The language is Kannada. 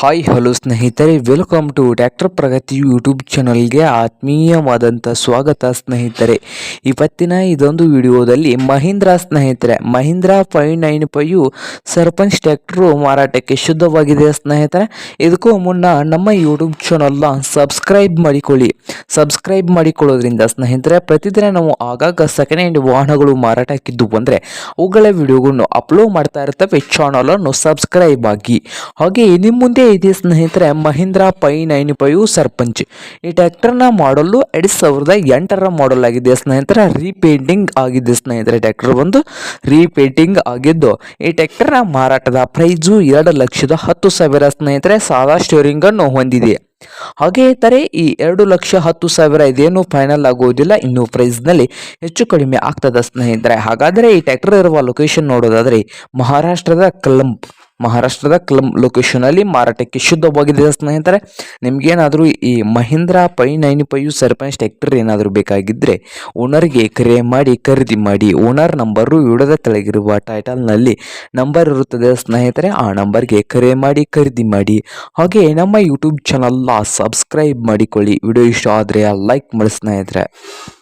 ಹಾಯ್ ಹಲೋ ಸ್ನೇಹಿತರೆ welcome to tractor Pragati YouTube ಚಾನಲ್ಗೆ ಆತ್ಮೀಯವಾದಂಥ ಸ್ವಾಗತ ಸ್ನೇಹಿತರೆ. ಇವತ್ತಿನ ಇದೊಂದು ವಿಡಿಯೋದಲ್ಲಿ ಮಹೀಂದ್ರ ಸ್ನೇಹಿತರೆ, Mahindra five nine five Sarpanch tractor ಮಾರಾಟಕ್ಕೆ ಶುದ್ಧವಾಗಿದೆ ಸ್ನೇಹಿತರೆ. ಇದಕ್ಕೂ ಮುನ್ನ ನಮ್ಮ ಯೂಟ್ಯೂಬ್ ಚಾನಲ್ನ ಸಬ್ಸ್ಕ್ರೈಬ್ ಮಾಡಿಕೊಳ್ಳಿ. ಸಬ್ಸ್ಕ್ರೈಬ್ ಮಾಡಿಕೊಳ್ಳೋದ್ರಿಂದ ಸ್ನೇಹಿತರೆ, ಪ್ರತಿದಿನ ನಾವು ಆಗಾಗ ಸೆಕೆಂಡ್ ಹ್ಯಾಂಡ್ ವಾಹನಗಳು ಮಾರಾಟಕ್ಕಿದ್ದು ಬಂದರೆ ಅವುಗಳ ವಿಡಿಯೋಗಳನ್ನು ಅಪ್ಲೋಡ್ ಮಾಡ್ತಾ ಇರ್ತವೆ ಚಾನಲನ್ನು ಸಬ್ಸ್ಕ್ರೈಬ್ ಆಗಿ. ಹಾಗೆ ನಿಮ್ಮ ಮುಂದೆ ಇದೆ ಸ್ನೇಹಿತರೆ, Mahindra five nine five Sarpanch. ಈ ಟ್ಯಾಕ್ಟರ್ನ ಮಾಡಲು ಎರಡು ಸಾವಿರದ ಎಂಟರ ಮಾಡಲ್ ಆಗಿದೆ ಸ್ನೇಹಿತರೆ, ರೀಪೇಂಟಿಂಗ್ ಆಗಿದೆ ಸ್ನೇಹಿತರೆ ಟ್ರ್ಯಾಕ್ಟರ್ ಬಂದು ರೀಪೇಂಟಿಂಗ್ ಆಗಿದ್ದು, ಈ ಟ್ಯಾಕ್ಟರ್ನ ಮಾರಾಟದ ಪ್ರೈಸು ಎರಡು ಲಕ್ಷದ ಹತ್ತು ಸಾವಿರ ಸ್ನೇಹಿತರೆ ಸಾಲ ಸ್ಟೋರಿಂಗ್ ಅನ್ನು ಹೊಂದಿದೆ. ಹಾಗೆ ಇದ್ದರೆ ಈ ಎರಡು ಲಕ್ಷ ಹತ್ತು ಸಾವಿರ ಇದೇನು ಫೈನಲ್ ಆಗುವುದಿಲ್ಲ ಇನ್ನು ಪ್ರೈಸ್ನಲ್ಲಿ ಹೆಚ್ಚು ಕಡಿಮೆ ಆಗ್ತದ ಸ್ನೇಹಿತರೆ. ಹಾಗಾದರೆ ಈ ಟ್ಯಾಕ್ಟರ್ ಇರುವ ಲೊಕೇಶನ್ ನೋಡೋದಾದರೆ ಮಹಾರಾಷ್ಟ್ರದ ಕಲಂಬ್ ಮಹಾರಾಷ್ಟ್ರದ ಕ್ಲಮ್ ಲೊಕೇಶನಲ್ಲಿ ಮಾರಾಟಕ್ಕೆ ಶುದ್ಧವಾಗಿದೆ ಸ್ನೇಹಿತರೆ ನಿಮಗೇನಾದರೂ ಈ Mahindra five nine five Sarpanch tractor ಏನಾದರೂ ಬೇಕಾಗಿದ್ದರೆ ಓನರ್ಗೆ ಕರೆ ಮಾಡಿ, ಖರೀದಿ ಮಾಡಿ, ಓನರ್ ನಂಬರು ವಿಡದ ಕೆಳಗಿರುವ ಟೈಟಲ್ನಲ್ಲಿ ನಂಬರ್ ಇರುತ್ತದೆ ಸ್ನೇಹಿತರೆ ಆ ನಂಬರ್ಗೆ ಕರೆ ಮಾಡಿ, ಖರೀದಿ ಮಾಡಿ. ಹಾಗೆ ನಮ್ಮ ಯೂಟ್ಯೂಬ್ ಚಾನಲ್ನ ಸಬ್ಸ್ಕ್ರೈಬ್ ಮಾಡಿಕೊಳ್ಳಿ. ವಿಡಿಯೋ ಇಷ್ಟ ಆದರೆ ಲೈಕ್ ಮಾಡಿ ಸ್ನೇಹಿತರೆ